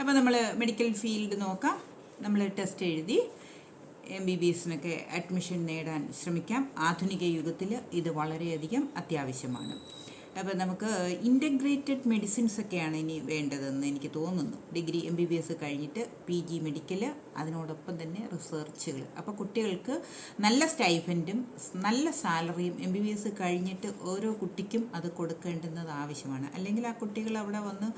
അപ്പോൾ നമ്മൾ medical field നോക്കാം. നമ്മൾ ടെസ്റ്റ് എഴുതി. എം ബി ബി എസിനൊക്കെ അഡ്മിഷൻ നേടാൻ ശ്രമിക്കാം. ആധുനിക യുഗത്തിൽ ഇത് വളരെയധികം അത്യാവശ്യമാണ്. അപ്പോൾ നമുക്ക് ഇന്റഗ്രേറ്റഡ് മെഡിസിൻസ് ഒക്കെയാണ് ഇനി വേണ്ടതെന്ന് എനിക്ക് തോന്നുന്നു. Degree M B B S കഴിഞ്ഞിട്ട് പി ജി മെഡിക്കൽ അതിനോടൊപ്പം തന്നെ റിസർച്ചുകൾ അപ്പോൾ കുട്ടികൾക്ക് നല്ല സ്റ്റൈഫന്റും നല്ല സാലറിയും എം ബി ബി എസ് കഴിഞ്ഞിട്ട് ഓരോ കുട്ടിക്കും അത് കൊടുക്കേണ്ടുന്നത് ആവശ്യമാണ്. അല്ലെങ്കിൽ ആ കുട്ടികൾ അവിടെ വന്ന്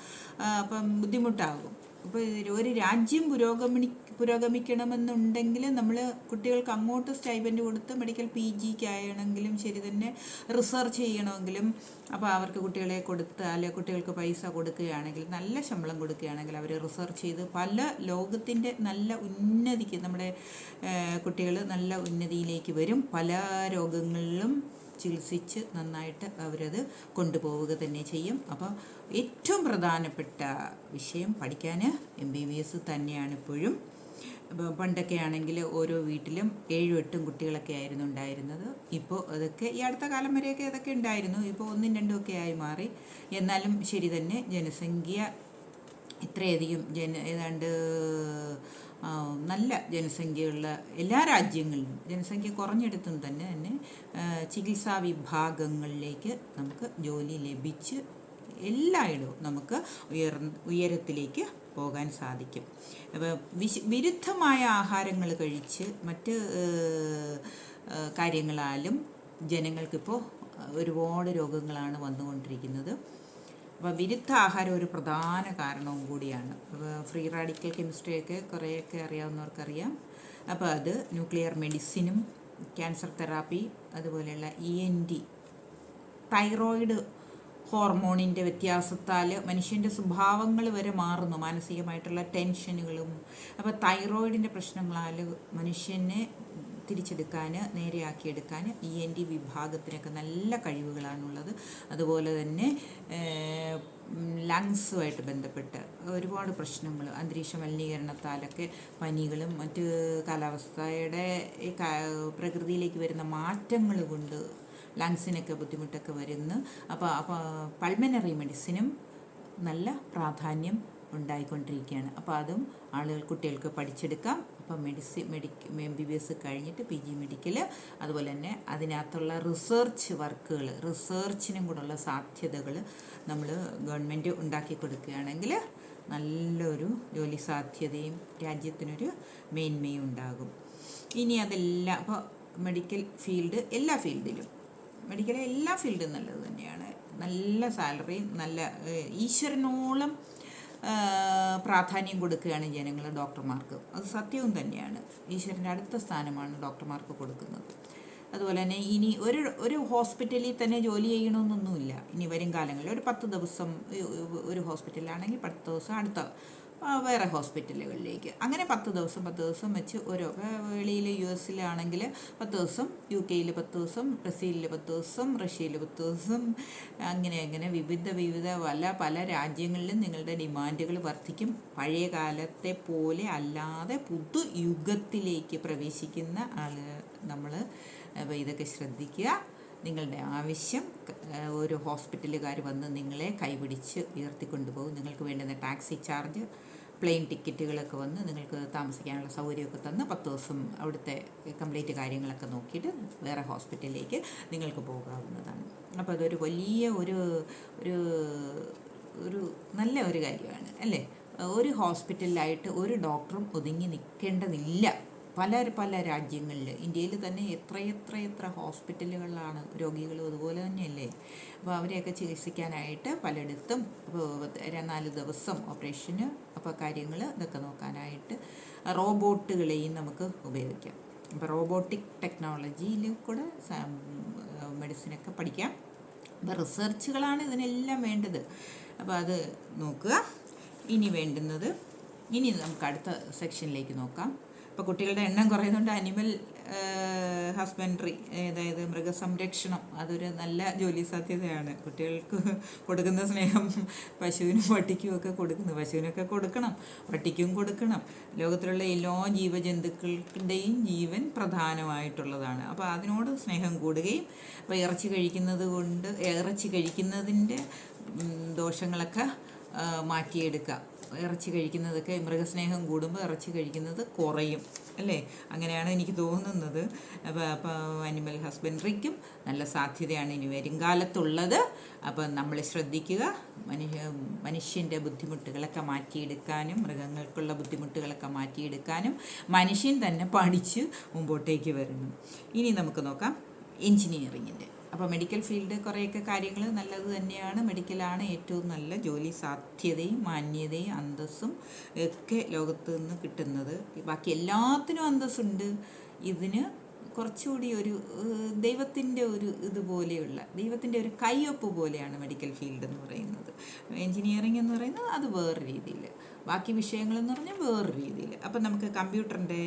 അപ്പം ബുദ്ധിമുട്ടാകും. അപ്പോൾ ഒരു രാജ്യം പുരോഗമി പുരോഗമിക്കണമെന്നുണ്ടെങ്കിൽ നമ്മൾ കുട്ടികൾക്ക് അങ്ങോട്ട് സ്റ്റൈപ്പൻഡ് കൊടുത്ത് മെഡിക്കൽ പി ജിക്കാണെങ്കിലും ശരി തന്നെ റിസർച്ച് ചെയ്യണമെങ്കിലും അപ്പോൾ അവർക്ക് കുട്ടികളെ കൊടുത്ത് അല്ലെ കുട്ടികൾക്ക് പൈസ കൊടുക്കുകയാണെങ്കിൽ നല്ല ശമ്പളം കൊടുക്കുകയാണെങ്കിൽ അവർ റിസർച്ച് ചെയ്ത് പല ലോകത്തിന്റെ നല്ല ഉന്നതിക്ക് നമ്മുടെ കുട്ടികൾ നല്ല ഉന്നതിയിലേക്ക് വരും. പല രോഗങ്ങളിലും ചികിത്സിച്ച് നന്നായിട്ട് അവരത് കൊണ്ടുപോവുക തന്നെ ചെയ്യും. അപ്പോൾ ഏറ്റവും പ്രധാനപ്പെട്ട വിഷയം പഠിക്കാൻ എം ബി ബി എസ് തന്നെയാണ് ഇപ്പോഴും. പണ്ടൊക്കെ ആണെങ്കിൽ ഓരോ വീട്ടിലും ഏഴും എട്ടും കുട്ടികളൊക്കെ ആയിരുന്നു ഉണ്ടായിരുന്നത്. ഇപ്പോൾ അതൊക്കെ ഈ അടുത്ത കാലം വരെയൊക്കെ അതൊക്കെ ഉണ്ടായിരുന്നു. ഇപ്പോൾ ഒന്നും രണ്ടും ഒക്കെ ആയി മാറി. എന്നാലും ശരി തന്നെ ജനസംഖ്യ ഇത്രയധികം ജന ഏതാണ്ട് നല്ല ജനസംഖ്യയുള്ള എല്ലാ രാജ്യങ്ങളിലും ജനസംഖ്യ കുറഞ്ഞെടുത്തും തന്നെ തന്നെ ചികിത്സാ വിഭാഗങ്ങളിലേക്ക് നമുക്ക് ജോലി ലഭിച്ച് എല്ലായിടവും നമുക്ക് ഉയർ ഉയരത്തിലേക്ക് പോകാൻ സാധിക്കും. അപ്പോൾ വിശ വിരുദ്ധമായ ആഹാരങ്ങൾ കഴിച്ച് മറ്റ് കാര്യങ്ങളാലും ജനങ്ങൾക്കിപ്പോൾ ഒരുപാട് രോഗങ്ങളാണ് വന്നുകൊണ്ടിരിക്കുന്നത്. അപ്പോൾ വിരുദ്ധ ആഹാരം ഒരു പ്രധാന കാരണവും കൂടിയാണ്. ഫ്രീ റാഡിക്കൽ കെമിസ്ട്രിയൊക്കെ കുറേയൊക്കെ അറിയാവുന്നവർക്കറിയാം. അപ്പോൾ അത് ന്യൂക്ലിയർ മെഡിസിനും ക്യാൻസർ തെറാപ്പി അതുപോലെയുള്ള ഇ എൻ ഡി തൈറോയിഡ് ഹോർമോണിന്റെ വ്യത്യാസത്താൽ മനുഷ്യന്റെ സ്വഭാവങ്ങൾ വരെ മാറുന്നു. മാനസികമായിട്ടുള്ള ടെൻഷനുകളും അപ്പോൾ തൈറോയിഡിന്റെ പ്രശ്നങ്ങളാൽ മനുഷ്യനെ തിരിച്ചെടുക്കാൻ നേരെയാക്കിയെടുക്കാൻ ഇ എൻ ഡി വിഭാഗത്തിനൊക്കെ നല്ല കഴിവുകളാണുള്ളത്. അതുപോലെ തന്നെ ലങ്സുമായിട്ട് ബന്ധപ്പെട്ട് ഒരുപാട് പ്രശ്നങ്ങൾ അന്തരീക്ഷ മലിനീകരണത്താലൊക്കെ പനികളും മറ്റ് കാലാവസ്ഥയുടെ പ്രകൃതിയിലേക്ക് വരുന്ന മാറ്റങ്ങൾ കൊണ്ട് ലങ്സിനൊക്കെ ബുദ്ധിമുട്ടൊക്കെ വരുന്നു. അപ്പോൾ അപ്പോൾ പൾമനറി മെഡിസിനും നല്ല പ്രാധാന്യം ഉണ്ടായിക്കൊണ്ടിരിക്കുകയാണ്. അപ്പോൾ അതും ആളുകൾ കുട്ടികൾക്ക് പഠിച്ചെടുക്കാം. അപ്പോൾ മെഡിസിൻ മെഡിക്ക എം ബി ബി എസ് കഴിഞ്ഞിട്ട് പി ജി മെഡിക്കൽ അതുപോലെ തന്നെ അതിനകത്തുള്ള റിസർച്ച് വർക്കുകൾ റിസർച്ചിനും കൂടെയുള്ള സാധ്യതകൾ നമ്മൾ ഗവൺമെന്റ് ഉണ്ടാക്കി കൊടുക്കുകയാണെങ്കിൽ നല്ലൊരു ജോലി സാധ്യതയും രാജ്യത്തിനൊരു മേന്മയും ഉണ്ടാകും. ഇനി അതെല്ലാം അപ്പോൾ മെഡിക്കൽ ഫീൽഡ് എല്ലാ ഫീൽഡിലും മെഡിക്കൽ എല്ലാ ഫീൽഡും നല്ലത് തന്നെയാണ്. നല്ല സാലറിയും നല്ല ഈശ്വരനോളം പ്രാധാന്യം കൊടുക്കുകയാണ് ജനങ്ങൾ ഡോക്ടർമാർക്ക്. അത് സത്യവും തന്നെയാണ്. ഈശ്വരന്റെ അടുത്ത സ്ഥാനമാണ് ഡോക്ടർമാർക്ക് കൊടുക്കുന്നത്. അതുപോലെ തന്നെ ഇനി ഒരു ഒരു ഹോസ്പിറ്റലിൽ തന്നെ ജോലി ചെയ്യണമെന്നൊന്നുമില്ല. ഇനി വരും കാലങ്ങളിൽ ഒരു പത്ത് ദിവസം ഒരു ഹോസ്പിറ്റലിലാണെങ്കിൽ പത്ത് ദിവസം അടുത്ത വേറെ ഹോസ്പിറ്റലുകളിലേക്ക്. അങ്ങനെ പത്ത് ദിവസം പത്ത് ദിവസം വെച്ച് ഓരോ വെളിയിൽ യു എസിലാണെങ്കിൽ പത്ത് ദിവസം യു കെയിൽ പത്ത് ദിവസം ബ്രസീലിൽ പത്ത് ദിവസം റഷ്യയിൽ പത്ത് ദിവസം അങ്ങനെ അങ്ങനെ വിവിധ വിവിധ പല പല രാജ്യങ്ങളിലും നിങ്ങളുടെ ഡിമാൻഡുകൾ വർദ്ധിക്കും. പഴയ കാലത്തെ പോലെ അല്ലാതെ പുതു യുഗത്തിലേക്ക് പ്രവേശിക്കുന്ന ആൾ നമ്മൾ ഇതൊക്കെ ശ്രദ്ധിക്കുക. നിങ്ങളുടെ ആവശ്യം ഒരു ഹോസ്പിറ്റലുകാർ വന്ന് നിങ്ങളെ കൈപിടിച്ച് ഉയർത്തിക്കൊണ്ടുപോകും. നിങ്ങൾക്ക് വേണ്ടുന്ന ടാക്സി ചാർജ് പ്ലെയിൻ ടിക്കറ്റുകളൊക്കെ വന്ന് നിങ്ങൾക്ക് താമസിക്കാനുള്ള സൗകര്യമൊക്കെ തന്ന് പത്ത് ദിവസം അവിടുത്തെ കംപ്ലീറ്റ് കാര്യങ്ങളൊക്കെ നോക്കിയിട്ട് വേറെ ഹോസ്പിറ്റലിലേക്ക് നിങ്ങൾക്ക് പോകാവുന്നതാണ്. അപ്പോൾ അതൊരു വലിയ ഒരു ഒരു ഒരു നല്ല ഒരു കാര്യമാണ് അല്ലേ? ഒരു ഹോസ്പിറ്റലിലായിട്ട് ഒരു ഡോക്ടറും ഒതുങ്ങി നിൽക്കേണ്ടതില്ല. പല പല രാജ്യങ്ങളിൽ ഇന്ത്യയിൽ തന്നെ എത്ര എത്ര എത്ര ഹോസ്പിറ്റലുകളിലാണ് രോഗികളും അതുപോലെ തന്നെയല്ലേ? അപ്പോൾ അവരെയൊക്കെ ചികിത്സിക്കാനായിട്ട് പലയിടത്തും നാല് ദിവസം ഓപ്പറേഷന് അപ്പോൾ കാര്യങ്ങൾ ഇതൊക്കെ നോക്കാനായിട്ട് റോബോട്ടുകളെയും നമുക്ക് ഉപയോഗിക്കാം. അപ്പോൾ റോബോട്ടിക് ടെക്നോളജിയിൽ കൂടെ മെഡിസിനൊക്കെ പഠിക്കാം. അപ്പോൾ റിസർച്ചുകളാണ് ഇതിനെല്ലാം വേണ്ടത്. അപ്പോൾ അത് നോക്കുക. ഇനി വേണ്ടുന്നത് ഇനി നമുക്ക് അടുത്ത സെക്ഷനിലേക്ക് നോക്കാം. ഇപ്പോൾ കുട്ടികളുടെ എണ്ണം കുറയുന്നുണ്ട് അനിമൽ ഹസ്ബൻഡറി അതായത് മൃഗസംരക്ഷണം അതൊരു നല്ല ജോലി സാധ്യതയാണ്. കുട്ടികൾക്ക് കൊടുക്കുന്ന സ്നേഹം പശുവിനും പട്ടിക്കും ഒക്കെ കൊടുക്കുന്നു. പശുവിനൊക്കെ കൊടുക്കണം പട്ടിക്കും കൊടുക്കണം. ലോകത്തിലുള്ള എല്ലാ ജീവജന്തുക്കളുടെയും ജീവൻ പ്രധാനമായിട്ടുള്ളതാണ്. അപ്പോൾ അതിനോട് സ്നേഹം കൂടുകയും അപ്പോൾ ഇറച്ചി കഴിക്കുന്നത് കൊണ്ട് ഇറച്ചി കഴിക്കുന്നതിന്റെ ദോഷങ്ങളൊക്കെ മാറ്റിയെടുക്കുക. മാറ്റിയെടുക്കാം ഇറച്ചി കഴിക്കുന്നതൊക്കെ മൃഗസ്നേഹം കൂടുമ്പോൾ ഇറച്ചി കഴിക്കുന്നത് കുറയും അല്ലേ? അങ്ങനെയാണ് എനിക്ക് തോന്നുന്നത്. അപ്പോൾ അനിമൽ ഹസ്ബൻഡറിക്കും നല്ല സാധ്യതയാണ് ഇനി വരും കാലത്തുള്ളത്. അപ്പോൾ നമ്മൾ ശ്രദ്ധിക്കുക മനുഷ്യ മനുഷ്യന്റെ ബുദ്ധിമുട്ടുകളൊക്കെ മാറ്റിയെടുക്കാനും മൃഗങ്ങൾക്കുള്ള ബുദ്ധിമുട്ടുകളൊക്കെ മാറ്റിയെടുക്കാനും മനുഷ്യൻ തന്നെ പഠിച്ച് മുമ്പോട്ടേക്ക് വരണം ഇനി നമുക്ക് നോക്കാം എൻജിനീയറിങ്ങിന്റെ അപ്പോൾ മെഡിക്കൽ ഫീൽഡ് കുറേയൊക്കെ കാര്യങ്ങൾ നല്ലത് തന്നെയാണ്. മെഡിക്കലാണ് ഏറ്റവും നല്ല ജോലി സാധ്യതയും മാന്യതയും അന്തസ്സും ഒക്കെ ലോകത്ത് നിന്ന് കിട്ടുന്നത്. ബാക്കി എല്ലാത്തിനും അന്തസ്സുണ്ട്. ഇതിന് കുറച്ചുകൂടി ഒരു ദൈവത്തിന്റെ ഒരു ഇതുപോലെയുള്ള ദൈവത്തിന്റെ ഒരു കൈയൊപ്പ് പോലെയാണ് മെഡിക്കൽ ഫീൽഡ് എന്ന് പറയുന്നത്. എൻജിനീയറിംഗ് എന്ന് പറയുന്നത് അത് വേറെ രീതിയിൽ ബാക്കി വിഷയങ്ങളെന്ന് പറഞ്ഞാൽ വേറെ രീതിയിൽ. അപ്പം നമുക്ക് കമ്പ്യൂട്ടറിന്റെ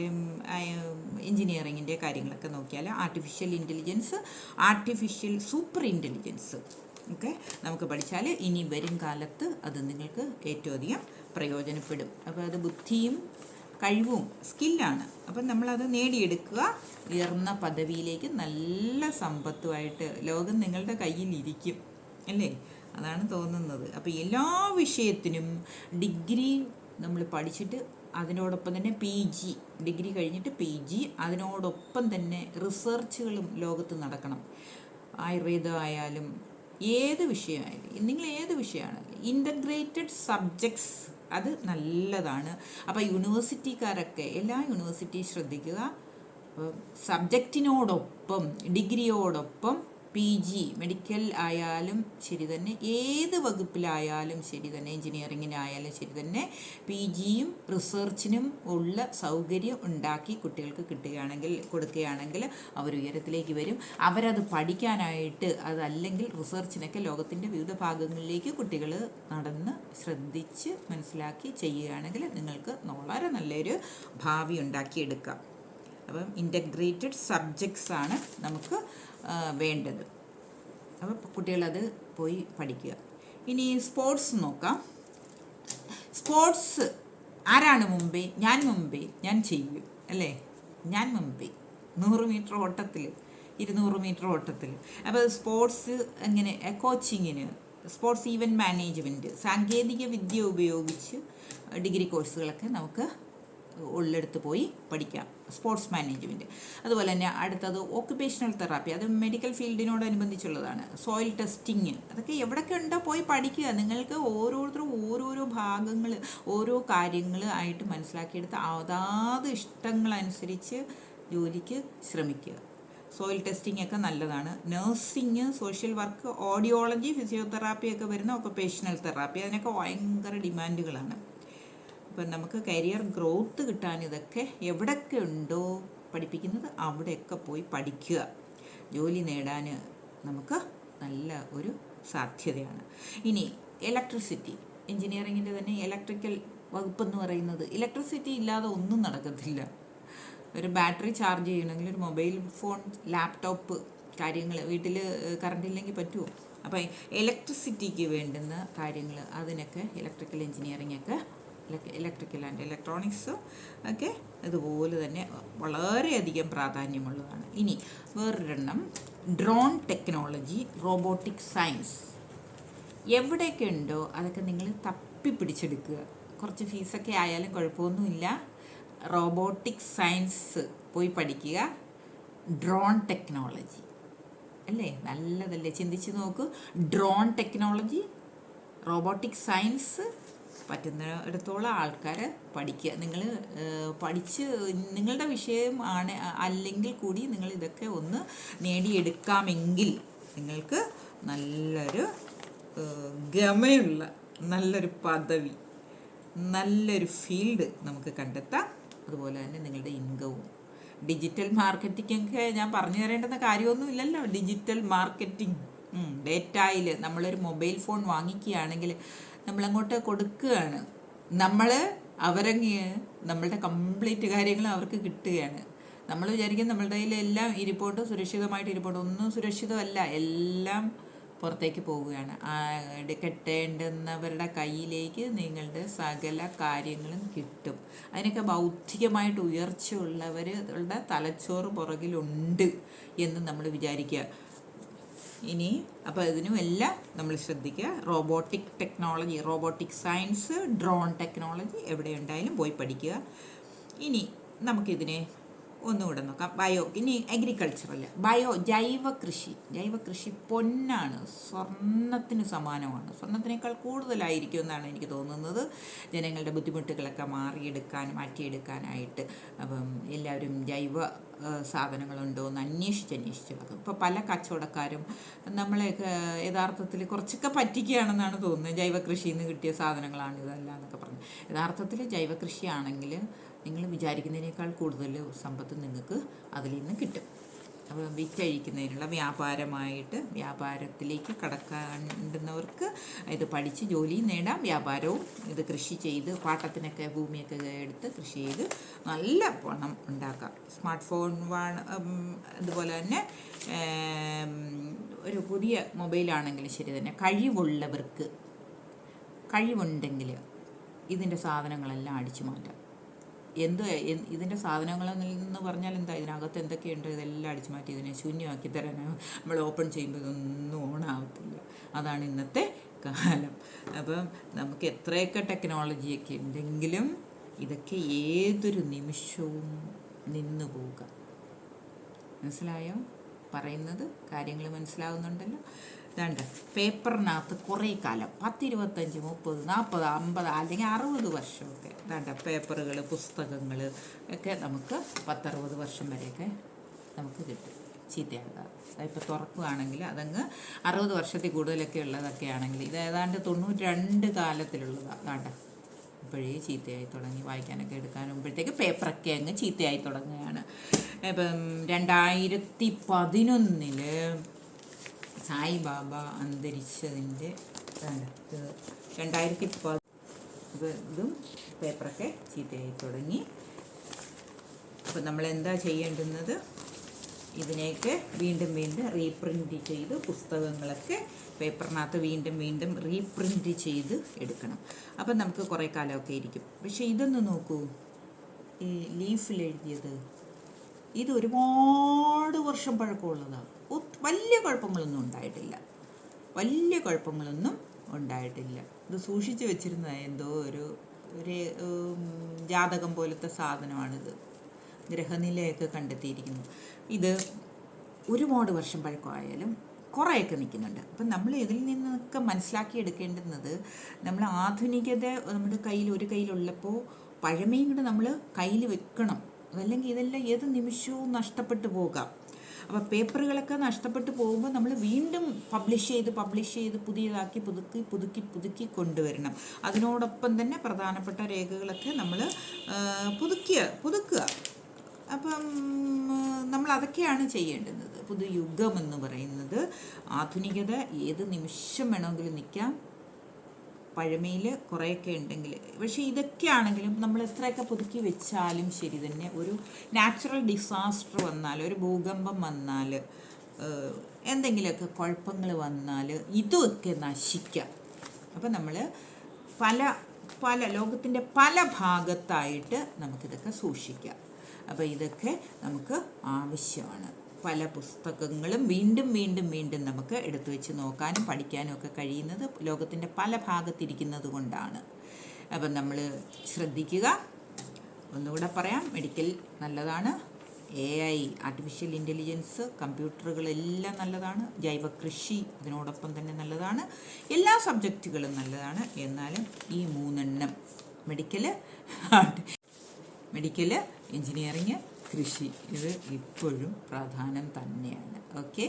എൻജിനീയറിങ്ങിന്റെ കാര്യങ്ങളൊക്കെ നോക്കിയാൽ artificial intelligence artificial super intelligence okay നമുക്ക് പഠിച്ചാൽ ഇനി വരും കാലത്ത് അത് നിങ്ങൾക്ക് ഏറ്റവും അധികം പ്രയോജനപ്പെടും. അപ്പോൾ അത് ബുദ്ധിയും കഴിവും സ്കില്ലാണ്. അപ്പം നമ്മളത് നേടിയെടുക്കുക. ഉയർന്ന പദവിയിലേക്ക് നല്ല സമ്പത്തുമായിട്ട് ലോകം നിങ്ങളുടെ കയ്യിൽ ഇരിക്കും അല്ലേ? അതാണ് തോന്നുന്നത്. അപ്പോൾ എല്ലാ വിഷയത്തിനും ഡിഗ്രി നമ്മൾ പഠിച്ചിട്ട് അതിനോടൊപ്പം തന്നെ പി ജി ഡിഗ്രി കഴിഞ്ഞിട്ട് പി ജി അതിനോടൊപ്പം തന്നെ റിസർച്ചുകളും ലോകത്ത് നടക്കണം. ആയുർവേദം ആയാലും ഏത് വിഷയമായാലും നിങ്ങൾ ഏത് വിഷയമാണ് ഇന്റഗ്രേറ്റഡ് സബ്ജക്ട്സ് അത് നല്ലതാണ്. അപ്പോൾ യൂണിവേഴ്സിറ്റിക്കാരൊക്കെ എല്ലാ യൂണിവേഴ്സിറ്റിയും ശ്രദ്ധിക്കുക. സബ്ജക്റ്റിനോടൊപ്പം ഡിഗ്രിയോടൊപ്പം പി ജി മെഡിക്കൽ ആയാലും ശരി തന്നെ ഏത് വകുപ്പിലായാലും ശരി തന്നെ എഞ്ചിനീയറിങ്ങിനായാലും ശരി തന്നെ പി ജിയും റിസർച്ചിനും ഉള്ള സൗകര്യം ഉണ്ടാക്കി കുട്ടികൾക്ക് കിട്ടുകയാണെങ്കിൽ കൊടുക്കുകയാണെങ്കിൽ അവർ ഉയരത്തിലേക്ക് വരും. അവരത് പഠിക്കാനായിട്ട് അതല്ലെങ്കിൽ റിസർച്ചിനൊക്കെ ലോകത്തിന്റെ വിവിധ ഭാഗങ്ങളിലേക്ക് കുട്ടികൾ നടന്ന് ശ്രദ്ധിച്ച് മനസ്സിലാക്കി ചെയ്യുകയാണെങ്കിൽ നിങ്ങൾക്ക് വളരെ നല്ലൊരു ഭാവി ഉണ്ടാക്കിയെടുക്കാം. അപ്പം ഇന്റഗ്രേറ്റഡ് സബ്ജക്ട്സ് ആണ് നമുക്ക് വേണ്ടത്. അപ്പോൾ കുട്ടികളത് പോയി പഠിക്കുക. ഇനി സ്പോർട്സ് നോക്കാം. സ്പോർട്സ് ആരാണ് മുമ്പേ? ഞാൻ മുമ്പേ. ഞാൻ ചെയ്യും. അല്ലേ? ഞാൻ മുമ്പേ. നൂറ് മീറ്റർ ഓട്ടത്തിൽ ഇരുന്നൂറ് മീറ്റർ ഓട്ടത്തിൽ. അപ്പോൾ സ്പോർട്സ് എങ്ങനെ കോച്ചിങ്ങിന് സ്പോർട്സ് ഈവന്റ് മാനേജ്മെന്റ് സാങ്കേതിക വിദ്യ ഉപയോഗിച്ച് ഡിഗ്രി കോഴ്സുകളൊക്കെ നമുക്ക് ഉള്ളിടത്ത് പോയി പഠിക്കാം സ്പോർട്സ് മാനേജ്മെന്റ് അതുപോലെ തന്നെ അടുത്തത് ഓക്കുപേഷണൽ തെറാപ്പി അത് മെഡിക്കൽ ഫീൽഡിനോടനുബന്ധിച്ചുള്ളതാണ് സോയിൽ ടെസ്റ്റിങ് അതൊക്കെ എവിടെയൊക്കെ ഉണ്ടോ പോയി പഠിക്കുക. നിങ്ങൾക്ക് ഓരോരുത്തരും ഓരോരോ ഭാഗങ്ങൾ ഓരോ കാര്യങ്ങൾ ആയിട്ട് മനസ്സിലാക്കിയെടുത്ത് അതാത് ഇഷ്ടങ്ങളനുസരിച്ച് ജോലിക്ക് ശ്രമിക്കുക. സോയിൽ ടെസ്റ്റിംഗ് ഒക്കെ നല്ലതാണ്. Nursing social work audiology physiotherapy ഒക്കെ വരുന്ന ഓക്കുപേഷണൽ തെറാപ്പി അതിനൊക്കെ ഭയങ്കര ഡിമാൻഡുകളാണ് ഇപ്പം നമുക്ക് കരിയർ ഗ്രോത്ത് കിട്ടാൻ ഇതൊക്കെ എവിടെയൊക്കെ ഉണ്ടോ പഠിപ്പിക്കുന്നത് അവിടെയൊക്കെ പോയി പഠിക്കുക. ജോലി നേടാൻ നമുക്ക് നല്ല ഒരു സാധ്യതയാണ്. ഇനി ഇലക്ട്രിസിറ്റി എൻജിനീയറിങ്ങിന്റെ തന്നെ ഇലക്ട്രിക്കൽ വകുപ്പ് എന്ന് പറയുന്നത് ഇലക്ട്രിസിറ്റി ഇല്ലാതെ ഒന്നും നടക്കത്തില്ല. ഒരു ബാറ്ററി ചാർജ് ചെയ്യണമെങ്കിൽ ഒരു മൊബൈൽ ഫോൺ ലാപ്ടോപ്പ് കാര്യങ്ങൾ വീട്ടിൽ കറണ്ട് ഇല്ലെങ്കിൽ പറ്റുമോ? അപ്പോൾ ഇലക്ട്രിസിറ്റിക്ക് വേണ്ടുന്ന കാര്യങ്ങൾ അതിനൊക്കെ ഇലക്ട്രിക്കൽ എഞ്ചിനീയറിംഗ് ഒക്കെ ഇലക്ട്രിക്കൽ ആൻഡ് ഇലക്ട്രോണിക്സ് ഒക്കെ ഇതുപോലെ തന്നെ വളരെയധികം പ്രാധാന്യമുള്ളതാണ്. ഇനി വേറൊരെണ്ണം ഡ്രോൺ ടെക്നോളജി റോബോട്ടിക് സയൻസ് എവിടെയൊക്കെ ഉണ്ടോ അതൊക്കെ നിങ്ങൾ തപ്പി പിടിച്ചെടുക്കുക. കുറച്ച് ഫീസൊക്കെ ആയാലും കുഴപ്പമൊന്നുമില്ല. റോബോട്ടിക് സയൻസ് പോയി പഠിക്കുക. ഡ്രോൺ ടെക്നോളജി അല്ലേ? നല്ലതല്ലേ? ചിന്തിച്ച് നോക്കൂ. ഡ്രോൺ ടെക്നോളജി റോബോട്ടിക് സയൻസ് പറ്റുന്നിടത്തോളം ആൾക്കാർ പഠിക്കുക. നിങ്ങൾ പഠിച്ച് നിങ്ങളുടെ വിഷയം ആണ് അല്ലെങ്കിൽ കൂടി നിങ്ങൾ ഇതൊക്കെ ഒന്ന് നേടിയെടുക്കാമെങ്കിൽ നിങ്ങൾക്ക് നല്ലൊരു ഗമയുള്ള നല്ലൊരു പദവി നല്ലൊരു ഫീൽഡ് നമുക്ക് കണ്ടെത്താം. അതുപോലെ തന്നെ നിങ്ങളുടെ ഇൻകവും. ഡിജിറ്റൽ മാർക്കറ്റിംഗൊക്കെ ഞാൻ പറഞ്ഞു തരേണ്ടുന്ന കാര്യമൊന്നും ഇല്ലല്ലോ. ഡിജിറ്റൽ മാർക്കറ്റിംഗ് ഡേറ്റായിൽ നമ്മളൊരു മൊബൈൽ ഫോൺ വാങ്ങിക്കുകയാണെങ്കിൽ നമ്മളങ്ങോട്ട് കൊടുക്കുകയാണ്. നമ്മൾ അവരങ്ങ് നമ്മളുടെ കംപ്ലീറ്റ് കാര്യങ്ങൾ അവർക്ക് കിട്ടുകയാണ്. നമ്മൾ വിചാരിക്കും നമ്മളുടെ കയ്യിൽ എല്ലാം ഇരിപ്പോട്ട് സുരക്ഷിതമായിട്ട് ഇരിപ്പോട്ട് ഒന്നും സുരക്ഷിതമല്ല എല്ലാം പുറത്തേക്ക് പോവുകയാണ്. കെട്ടേണ്ടുന്നവരുടെ കയ്യിലേക്ക് നിങ്ങളുടെ സകല കാര്യങ്ങളും കിട്ടും. അതിനൊക്കെ ബൗദ്ധികമായിട്ട് ഉയർച്ചയുള്ളവരുടെ തലച്ചോറ് പുറകിലുണ്ട് എന്ന് നമ്മൾ വിചാരിക്കുക. ഇനി അപ്പോൾ ഇതിനും എല്ലാം നമ്മൾ ശ്രദ്ധിക്കുക. Robotic technology robotic science drone technology എവിടെ ഉണ്ടായാലും പോയി പഠിക്കുക. ഇനി നമുക്കിതിനെ ഒന്നുകൂടെ നോക്കാം. ബയോ ഇനി അഗ്രികൾച്ചറൽ ബയോ ജൈവ കൃഷി. ജൈവ കൃഷി പൊന്നാണ്. സ്വർണത്തിന് സമാനമാണ്. സ്വർണത്തിനേക്കാൾ കൂടുതലായിരിക്കും എന്നാണ് എനിക്ക് തോന്നുന്നത്. ജനങ്ങളുടെ ബുദ്ധിമുട്ടുകളൊക്കെ മാറിയെടുക്കാൻ മാറ്റിയെടുക്കാനായിട്ട്. അപ്പം എല്ലാവരും ജൈവ സാധനങ്ങളുണ്ടോ എന്ന് അന്വേഷിച്ച് അന്വേഷിച്ച് വെക്കും ഇപ്പോൾ പല കച്ചവടക്കാരും നമ്മളെ യഥാർത്ഥത്തിൽ കുറച്ചൊക്കെ പറ്റിക്കുകയാണെന്നാണ് തോന്നുന്നത്. ജൈവ കൃഷിയിൽ നിന്ന് കിട്ടിയ സാധനങ്ങളാണ് ഇതല്ല എന്നൊക്കെ പറഞ്ഞു. യഥാർത്ഥത്തിൽ ജൈവ കൃഷിയാണെങ്കിൽ നിങ്ങൾ വിചാരിക്കുന്നതിനേക്കാൾ കൂടുതൽ സമ്പത്ത് നിങ്ങൾക്ക് അതിൽ നിന്ന് കിട്ടും. അപ്പോൾ വിറ്റഴിക്കുന്നതിനുള്ള വ്യാപാരമായിട്ട് വ്യാപാരത്തിലേക്ക് കടക്കാണ്ടുന്നവർക്ക് ഇത് പഠിച്ച് ജോലിയും നേടാം. വ്യാപാരവും ഇത് കൃഷി ചെയ്ത് പാട്ടത്തിനൊക്കെ ഭൂമിയൊക്കെ എടുത്ത് കൃഷി ചെയ്ത് നല്ല പണം ഉണ്ടാക്കാം. സ്മാർട്ട് ഫോൺ അതുപോലെ തന്നെ ഒരു പുതിയ മൊബൈലാണെങ്കിലും ശരി തന്നെ കഴിവുള്ളവർക്ക് കഴിവുണ്ടെങ്കിൽ ഇതിന്റെ സാധനങ്ങളെല്ലാം അടിച്ചു മാറ്റാം. എന്ത് ഇതിന്റെ സാധനങ്ങളെന്ന് പറഞ്ഞാൽ എന്താ ഇതിനകത്ത് എന്തൊക്കെയുണ്ട്? ഇതെല്ലാം അടിച്ചു മാറ്റി ഇതിനെ ശൂന്യമാക്കി തരാൻ നമ്മൾ ഓപ്പൺ ചെയ്യുമ്പോൾ ഇതൊന്നും ഓണാവത്തില്ല അതാണ് ഇന്നത്തെ കാലം. അപ്പം നമുക്ക് എത്രയൊക്കെ ടെക്നോളജിയൊക്കെ ഉണ്ടെങ്കിലും ഇതൊക്കെ ഏതൊരു നിമിഷവും നിന്ന് പോവുക. മനസ്സിലായോ? പറയുന്നത് കാര്യങ്ങൾ മനസ്സിലാവുന്നുണ്ടല്ലോ. ഇതാണ്ട് പേപ്പറിനകത്ത് കുറേ കാലം പത്തിരുപത്തഞ്ച് മുപ്പത് നാൽപ്പത് അമ്പത് അല്ലെങ്കിൽ അറുപത് വർഷമൊക്കെ ഇതാണ്ട് പേപ്പറുകൾ പുസ്തകങ്ങൾ ഒക്കെ നമുക്ക് പത്തറുപത് വർഷം വരെയൊക്കെ നമുക്ക് കിട്ടും ചീത്തയാകാം ഇപ്പോൾ തുറക്കുകയാണെങ്കിൽ അതങ്ങ് അറുപത് വർഷത്തിൽ കൂടുതലൊക്കെ ഉള്ളതൊക്കെ ആണെങ്കിൽ ഇത് ഏതാണ്ട് തൊണ്ണൂറ്റി രണ്ട് കാലത്തിലുള്ളതാണ് അതാണ്ട ഇപ്പോഴേ ചീത്തയായി തുടങ്ങി. വായിക്കാനൊക്കെ എടുക്കാനുമ്പോഴത്തേക്ക് പേപ്പറൊക്കെ അങ്ങ് ചീത്തയായി തുടങ്ങുകയാണ്. ഇപ്പം രണ്ടായിരത്തി പതിനൊന്നിൽ സായിബാബ അന്തരിച്ചതിന്റെ രണ്ടായിരത്തി ഇത് പേപ്പറൊക്കെ ചീത്തയായി തുടങ്ങി. അപ്പം നമ്മൾ എന്താ ചെയ്യേണ്ടുന്നത്? ഇതിനെയൊക്കെ വീണ്ടും വീണ്ടും റീപ്രിന്റ് ചെയ്ത് പുസ്തകങ്ങളൊക്കെ പേപ്പറിനകത്ത് വീണ്ടും വീണ്ടും റീപ്രിന്റ് ചെയ്ത് എടുക്കണം. അപ്പം നമുക്ക് കുറേ കാലമൊക്കെ ഇരിക്കും. പക്ഷേ ഇതൊന്ന് നോക്കൂ. ഈ ലീഫിൽ എഴുതിയത് ഇത് ഒരുപാട് വർഷം പഴക്കമുള്ളതാണ് വലിയ കുഴപ്പങ്ങളൊന്നും ഉണ്ടായിട്ടില്ല. വലിയ കുഴപ്പങ്ങളൊന്നും ഉണ്ടായിട്ടില്ല. ഇത് സൂക്ഷിച്ചു വെച്ചിരുന്ന എന്തോ ഒരു ഒരു ജാതകം പോലത്തെ സാധനമാണിത്. ഗ്രഹനിലയൊക്കെ കണ്ടെത്തിയിരിക്കുന്നു ഇത് ഒരുപാട് വർഷം പഴക്കമായാലും കുറേയൊക്കെ നിൽക്കുന്നുണ്ട്. അപ്പം നമ്മൾ ഇതിൽ നിന്നൊക്കെ മനസ്സിലാക്കി എടുക്കേണ്ടുന്നത് നമ്മൾ ആധുനികത നമ്മുടെ കയ്യിൽ ഒരു കയ്യിലുള്ളപ്പോൾ പഴമയും കൂടെ നമ്മൾ കയ്യിൽ വെക്കണം. അതല്ലെങ്കിൽ ഇതെല്ലാം ഏത് നിമിഷവും നഷ്ടപ്പെട്ടു പോകാം. അപ്പോൾ പേപ്പറുകളൊക്കെ നഷ്ടപ്പെട്ടു പോകുമ്പോൾ നമ്മൾ വീണ്ടും പബ്ലിഷ് ചെയ്ത് പബ്ലിഷ് ചെയ്ത് പുതിയതാക്കി പുതുക്കി പുതുക്കി പുതുക്കി കൊണ്ടുവരണം. അതിനോടൊപ്പം തന്നെ പ്രധാനപ്പെട്ട രേഖകളൊക്കെ നമ്മൾ പുതുക്കിയ പുതുക്കുക. അപ്പം നമ്മൾ അതൊക്കെയാണ് ചെയ്യേണ്ടുന്നത്. പുതുയുഗം എന്ന് പറയുന്നത് ആധുനികത ഏത് നിമിഷം വേണമെങ്കിലും നിൽക്കാം പഴമയിൽ കുറേയൊക്കെ ഉണ്ടെങ്കിൽ പക്ഷേ ഇതൊക്കെ ആണെങ്കിലും നമ്മൾ എത്രയൊക്കെ പുതുക്കി വെച്ചാലും ശരി തന്നെ ഒരു നാച്ചുറൽ ഡിസാസ്റ്റർ വന്നാൽ ഒരു ഭൂകമ്പം വന്നാൽ എന്തെങ്കിലുമൊക്കെ കുഴപ്പങ്ങൾ വന്നാൽ ഇതൊക്കെ നശിക്കാം. അപ്പം നമ്മൾ പല പല ലോകത്തിന്റെ പല ഭാഗത്തായിട്ട് നമുക്കിതൊക്കെ സൂക്ഷിക്കാം. അപ്പോൾ ഇതൊക്കെ നമുക്ക് ആവശ്യമാണ്. പല പുസ്തകങ്ങളും വീണ്ടും വീണ്ടും വീണ്ടും നമുക്ക് എടുത്തു വെച്ച് നോക്കാനും പഠിക്കാനും ഒക്കെ കഴിയുന്നത് ലോകത്തിന്റെ പല ഭാഗത്തിരിക്കുന്നത് കൊണ്ടാണ്. അപ്പം നമ്മൾ ശ്രദ്ധിക്കുക. ഒന്നുകൂടെ പറയാം മെഡിക്കൽ നല്ലതാണ്. എ ഐ ആർട്ടിഫിഷ്യൽ ഇന്റലിജൻസ് കമ്പ്യൂട്ടറുകളെല്ലാം നല്ലതാണ്. ജൈവ കൃഷി അതിനോടൊപ്പം തന്നെ നല്ലതാണ്. എല്ലാ സബ്ജക്റ്റുകളും നല്ലതാണ്. എന്നാലും ഈ മൂന്നെണ്ണം മെഡിക്കൽ മെഡിക്കൽ എഞ്ചിനീയറിങ് കൃഷി ഇത് ഇപ്പോഴും പ്രധാനം തന്നെയാണ്. ഓക്കെ